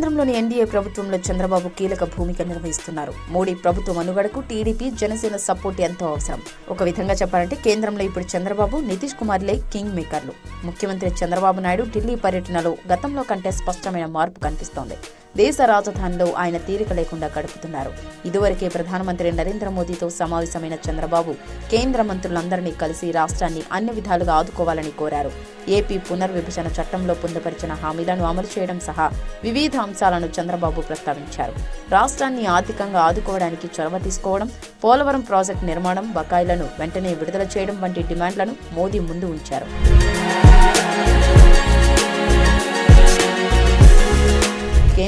కేంద్రంలోని ఎన్డీఏ ప్రభుత్వంలో చంద్రబాబు కీలక భూమిక నిర్వహిస్తున్నారు. మోడీ ప్రభుత్వం అనుగడకు టీడీపీ జనసేన సపోర్ట్ ఎంతో అవసరం. ఒక విధంగా చెప్పాలంటే కేంద్రంలో ఇప్పుడు చంద్రబాబు నితీష్ కుమార్లే కింగ్ మేకర్లు. ముఖ్యమంత్రి చంద్రబాబు నాయుడు ఢిల్లీ పర్యటనలో గతంలో కంటే స్పష్టమైన మార్పు కనిపిస్తోంది. దేశ రాజధానిలో ఆయన తీరిక లేకుండా గడుపుతున్నారు. ఇదివరకే ప్రధానమంత్రి నరేంద్ర మోదీతో సమావేశమైన చంద్రబాబు కేంద్ర మంత్రులందరినీ కలిసి రాష్ట్రాన్ని అన్ని విధాలుగా ఆదుకోవాలని కోరారు. ఏపీ పునర్విభజన చట్టంలో పొందుపరిచిన హామీలను అమలు చేయడం సహా వివిధ అంశాలను చంద్రబాబు ప్రస్తావించారు. రాష్ట్రాన్ని ఆర్థికంగా ఆదుకోవడానికి చొరవ తీసుకోవడం పోలవరం ప్రాజెక్టు నిర్మాణం బకాయిలను వెంటనే విడుదల చేయడం వంటి డిమాండ్లను మోదీ ముందు ఉంచారు.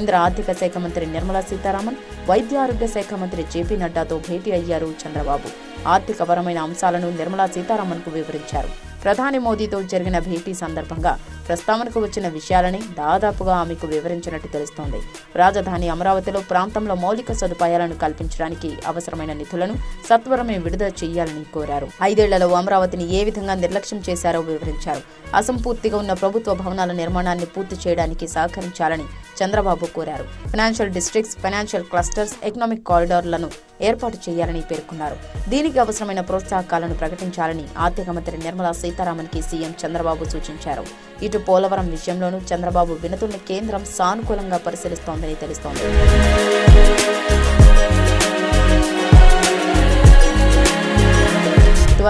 కేంద్ర ఆర్థిక శాఖ మంత్రి నిర్మలా సీతారామన్ వైద్య ఆరోగ్య శాఖ మంత్రి జేపీ నడ్డాతో భేటీ అయ్యారు చంద్రబాబు. ఆర్థికపరమైన అంశాలను నిర్మలా సీతారామన్కు వివరించారు. ప్రధాని మోదీతో జరిగిన భేటీ సందర్భంగా ప్రస్తావనకు వచ్చిన విషయాలని దాదాపుగా ఆమెకు వివరించినట్టు తెలుస్తోంది. రాజధాని అమరావతిలో ప్రాంతంలో మౌలిక సదుపాయాలను కల్పించడానికి అవసరమైన నిధులను సత్వరమే విడుదల చేయాలని కోరారు. ఐదేళ్ళలో అమరావతిని ఏ విధంగా నిర్లక్ష్యం చేశారో వివరించారు. అసంపూర్తిగా ఉన్న ప్రభుత్వ భవనాల నిర్మాణాన్ని పూర్తి చేయడానికి సహకరించాలని చంద్రబాబు కోరారు. Financial districts financial clusters economic కారిడార్లను ఏర్పాటు చేయాలని పేర్కొన్నారు. దీనికి అవసరమైన ప్రోత్సాహకాలను ప్రకటించాలని ఆర్థిక మంత్రి నిర్మలా సీతారామన్కి సీఎం చంద్రబాబు సూచించారు. ఇటు పోలవరం విషయంలోనూ చంద్రబాబు వినతుల్ని కేంద్రం సానుకూలంగా పరిశీలిస్తోందని తెలుస్తోంది.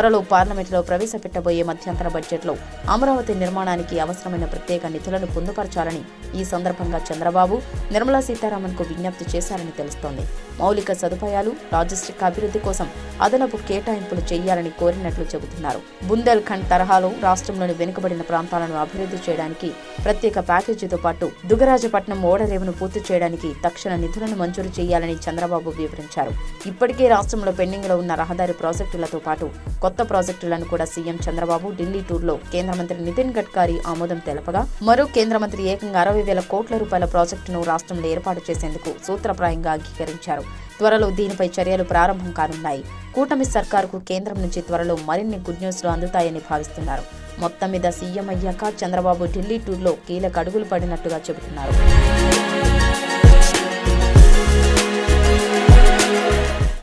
త్వరలో పార్లమెంటులో ప్రవేశపెట్టబోయే మధ్యంతర బడ్జెట్లో అమరావతి నిర్మాణానికి అవసరమైన ప్రత్యేక నిధులను పొందుపరచాలని ఈ సందర్భంగా చంద్రబాబు నిర్మలా సీతారామన్కు విజ్ఞప్తి చేశారని తెలుస్తోంది. మౌలిక సదుపాయాలు లాజిస్టిక్ అభివృద్ధి కోసం అదనపు కేటాయింపులు చేయాలని కోరినట్లు చెబుతున్నారు. బుందేల్ఖండ్ తరహాలో రాష్ట్రంలోని వెనుకబడిన ప్రాంతాలను అభివృద్ధి చేయడానికి ప్రత్యేక ప్యాకేజీతో పాటు దుగరాజపట్నం ఓడరేవును పూర్తి చేయడానికి తక్షణ నిధులను మంజూరు చేయాలని చంద్రబాబు వివరించారు. ఇప్పటికే రాష్ట్రంలో పెండింగ్లో ఉన్న రహదారి ప్రాజెక్టులతో పాటు కొత్త కొత్త ప్రాజెక్టులను కూడా సీఎం చంద్రబాబు ఢిల్లీ టూర్లో కేంద్ర మంత్రి నితిన్ గడ్కరీ ఆమోదం తెలపగా మరో కేంద్ర మంత్రి ఏకంగా అరవై వేల కోట్ల రూపాయల ప్రాజెక్టును రాష్ట్రంలో ఏర్పాటు చేసేందుకు సూత్రప్రాయంగా అంగీకరించారు. త్వరలో దీనిపై చర్యలు ప్రారంభం కానున్నాయి. కూటమి సర్కారుకు కేంద్రం నుంచి త్వరలో మరిన్ని గుడ్ న్యూస్లు అందుతాయని భావిస్తున్నారు. మొత్తం మీద సీఎం అయ్యాక చంద్రబాబు ఢిల్లీ టూర్లో కీలక అడుగులు పడినట్టుగా చెబుతున్నారు.